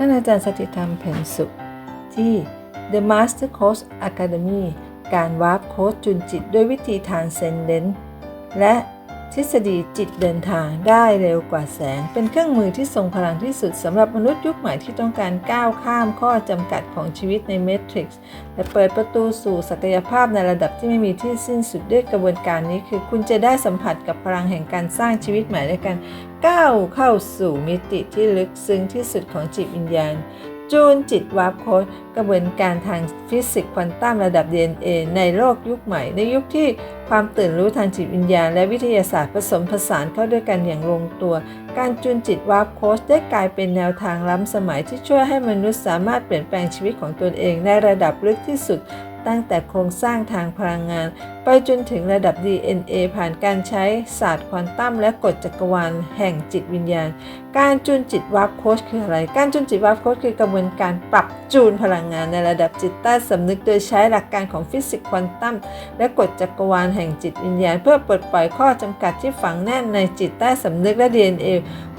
ท่านอาจารย์สติธรรมเพ็ญสุข ที่ The Master Coach Academy การวาร์ปโค้ชจุนจิตด้วยวิธีทางเซนเดนและทฤษฎีจิตเดินทางได้เร็วกว่าแสง เป็นเครื่องมือที่ทรงพลังที่สุดสำหรับมนุษย์ยุคใหม่ที่ต้องการก้าวข้ามข้อจำกัดของชีวิตในเมทริกซ์และเปิดประตูสู่ศักยภาพในระดับที่ไม่มีที่สิ้นสุดด้วยกระบวนการนี้ คือคุณจะได้สัมผัสกับพลังแห่งการสร้างชีวิตใหม่ด้วยกัน ก้าวเข้าสู่มิติที่ลึกซึ้งที่สุดของจิตวิญญาณ จูนจิตวาร์ปโค้ดกระบวนการทางฟิสิกส์ควอนตัมระดับ DNA ในโลกยุคใหม่ ในยุคที่ความตื่นรู้ทางจิตวิญญาณ และวิทยาศาสตร์ผสมผสานเข้าด้วยกันอย่างลงตัว การจูนจิตวาร์ปโค้ดได้กลายเป็นแนวทางล้ำสมัยที่ช่วยให้มนุษย์สามารถเปลี่ยนแปลงชีวิตของตนเองในระดับลึกที่สุด ตั้งแต่โครงสร้างทางพลังงาน ไปจนถึงระดับ DNA ผ่านการใช้ศาสตร์ควอนตัมและกฎจักรวาลแห่งจิตวิญญาณ การจูนจิตวาร์ปโค้ชคืออะไร การจูนจิตวาร์ปโค้ชคือกระบวนการปรับจูนพลังงานในระดับจิตใต้สำนึกโดยใช้หลักการของฟิสิกส์ควอนตัมและกฎจักรวาลแห่งจิตวิญญาณ เพื่อปลดปล่อยข้อจำกัดที่ฝังแน่นในจิตใต้สำนึกและ DNA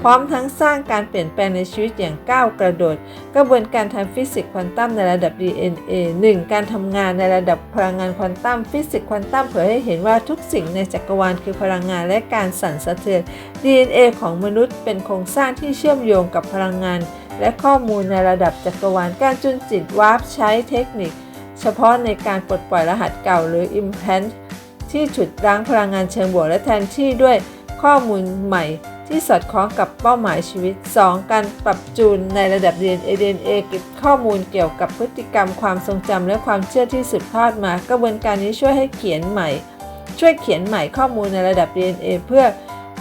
พร้อมทั้งสร้างการเปลี่ยนแปลงในชีวิตอย่างก้าวกระโดด กระบวนการทางฟิสิกส์ควอนตัมในระดับ DNA 1. การทำงานในระดับพลังงานควอนตัมฟิสิกส์ควอนตัมเผยให้เห็นว่าทุกสิ่งในจักรวาลคือพลังงานและการสั่นสะเทือน DNA ของมนุษย์เป็นโครงสร้างที่เชื่อมโยงกับพลังงาน และข้อมูลในระดับจักรวาลการจุนจิตวาร์ปใช้เทคนิค เฉพาะในการปลดปล่อยรหัสเก่าหรือ implant ที่ฉุดรั้งพลังงานเชิงบวกและแทนที่ด้วยข้อมูลใหม่ ที่สอดคล้องกับเป้าหมายชีวิต 2. การปรับจูนในระดับ DNA DNA เก็บข้อมูลเกี่ยวกับพฤติกรรมความทรงจำและความเชื่อที่สืบทอดมากระบวนการนี้ช่วยให้เขียนใหม่ ช่วยเขียนใหม่ข้อมูลในระดับ DNA เพื่อ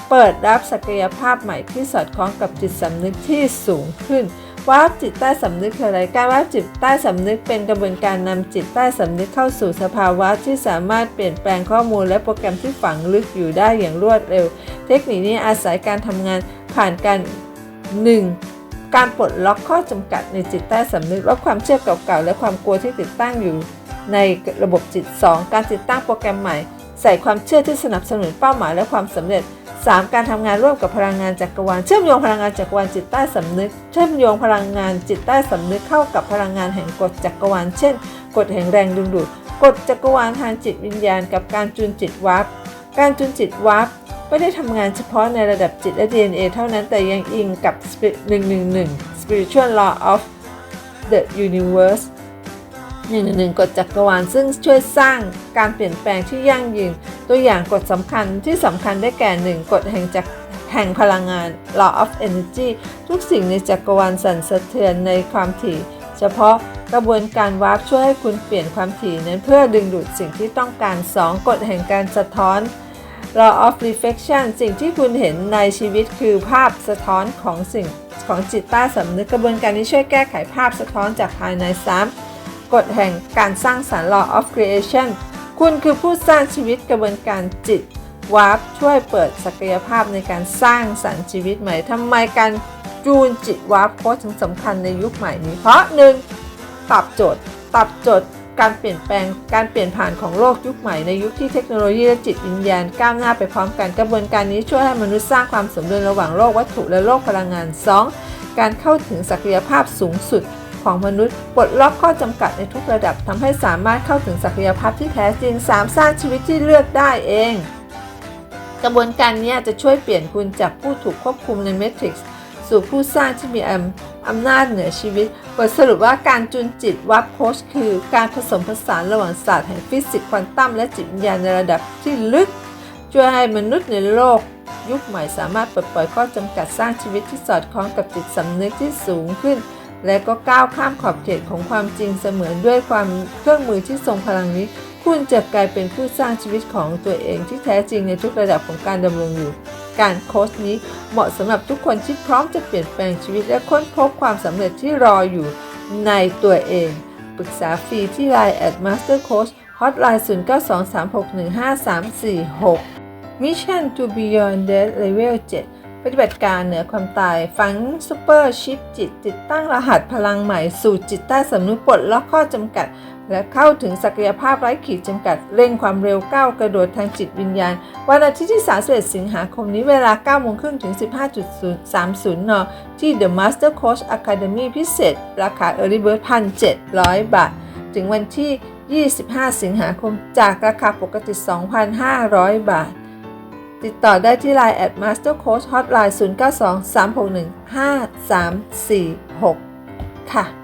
เปิดรับศักยภาพใหม่ที่สอดคล้องกับจิตสำนึกที่สูงขึ้นวาร์ปจิตใต้สำนึกคืออะไรการวาร์ปจิตใต้สำนึกเป็นกระบวนการนำจิตใต้สำนึกเข้าสู่สภาวะที่สามารถเปลี่ยนแปลงข้อมูลและโปรแกรมที่ฝังลึกอยู่ได้อย่างรวดเร็ว เทคนิคนี้อาศัยการทำงานผ่านการ 1. การปลดล็อกข้อจำกัดในจิตใต้สำนึกลดความเชื่อเก่าๆ และความกลัวที่ติดตั้งอยู่ในระบบจิต 2. การติดตั้งโปรแกรมใหม่ ใส่ความเชื่อที่สนับสนุนเป้าหมายและความสำเร็จ 3. การทำงานร่วมกับพลังงานจักรวาลเชื่อมโยงพลังงานจักรวาลจิตใต้สำนึก เชื่อมโยงพลังงานจิตใต้สำนึกเข้ากับพลังงานแห่งกฎจักรวาลเช่นกฎแห่งแรงดึงดูดกฎจักรวาลทางจิตวิญญาณ กับการจูนจิตวาร์ปการจูนจิตวาร์ป ไม่ได้ทำงานเฉพาะในระดับจิตและ DNA เท่านั้นแต่ยังอิงกับ 111 Spiritual Law of the Universe 111กฎจักรวาลซึ่งช่วยสร้างการเปลี่ยนแปลงที่ยั่งยืน ตัวอย่างกฎสำคัญที่สำคัญได้แก่ 1. กฎแห่งจักรแห่งพลังงาน law of energy ทุกสิ่งในจักรวาลสั่นสะเทือนในความถี่ เฉพาะกระบวนการวาร์ปช่วยให้คุณเปลี่ยนความถี่นั้นเพื่อดึงดูดสิ่งที่ต้องการ 2. กฎแห่งการสะท้อน law of reflection สิ่งที่คุณเห็นในชีวิตคือภาพสะท้อนของสิ่งของจิตใต้สำนึกกระบวนการนี้ช่วยแก้ไขภาพสะท้อนจากภายใน 3. กฎแห่งการสร้างสรรค์ law of creation คุณคือผู้สร้างชีวิตกระบวนการจิตวาร์ปช่วยเปิดศักยภาพในการสร้างสรรค์ชีวิตใหม่ทำไมการจูนจิตวาร์ปโค้ชถึงสำคัญในยุคใหม่นี้เพราะ 1. ตอบโจทย์ ตอบโจทย์ การเปลี่ยนแปลงการเปลี่ยนผ่านของโลกยุคใหม่ในยุคที่เทคโนโลยีและจิตวิญญาณก้าวหน้าไปพร้อมกันกระบวนการนี้ช่วยให้มนุษย์สร้างความสมดุลระหว่างโลกวัตถุและโลกพลังงาน 2. การเข้าถึงศักยภาพสูงสุดของมนุษย์ปลดล็อกข้อจำกัดในทุกระดับทำให้สามารถเข้าถึงศักยภาพที่แท้จริง 3. สร้างชีวิตที่เลือกได้เอง กระบวนการนี้จะช่วยเปลี่ยนคุณจากผู้ถูกควบคุมในเมทริกซ์สู่ผู้สร้างที่มี อำนาจเหนือชีวิต บทสรุปว่าการจุนจิตวับโคชคือการผสมผสานระหว่างศาสตร์แห่งฟิสิกส์ควอนตัมและจิตวิญญาณในระดับที่ลึก ช่วยให้มนุษย์ในโลก ยุคใหม่สามารถปลดปล่อยข้อจำกัดสร้างชีวิตที่สอดคล้องกับจิตสำนึกที่สูงขึ้น และก็ก้าวข้ามขอบเขตของความจริงเสมือนด้วยความเครื่องมือที่ทรงพลังนี้ คุณจะกลายเป็นผู้สร้างชีวิตของตัวเองที่แท้จริงในทุกระดับของการดำรงอยู่ การโค้ชนี้เหมาะสำหรับทุกคนที่พร้อมจะเปลี่ยนแปลงชีวิตและค้นพบความสำเร็จที่รออยู่ในตัวเอง ปรึกษาฟรีที่ Line at Master Coach Hotline 0923615346 Mission to Beyond That Level 7 ปฏิบัติการเหนือความตายฝังซูเปอร์ชิปจิต ติดตั้งรหัสพลังใหม่สู่จิตใต้สำนึกปลดล็อกข้อจำกัด และเข้าถึงศักยภาพไร้ขีดจำกัด เร่งความเร็วก้าวกระโดดทางจิตวิญญาณ วันอาทิตย์ที่ 31 สิงหาคมนี้เวลา9โมงครึ่งถึง 15.30 น ที่ The Master Coach Academy พิเศษ ราคา Early Bird 1,700 บาท ถึงวันที่ 25 สิงหาคมจากราคาปกติ 2,500 บาท ติดต่อได้ที่ Line at Master Coach Hotline 092 361 5346 ค่ะ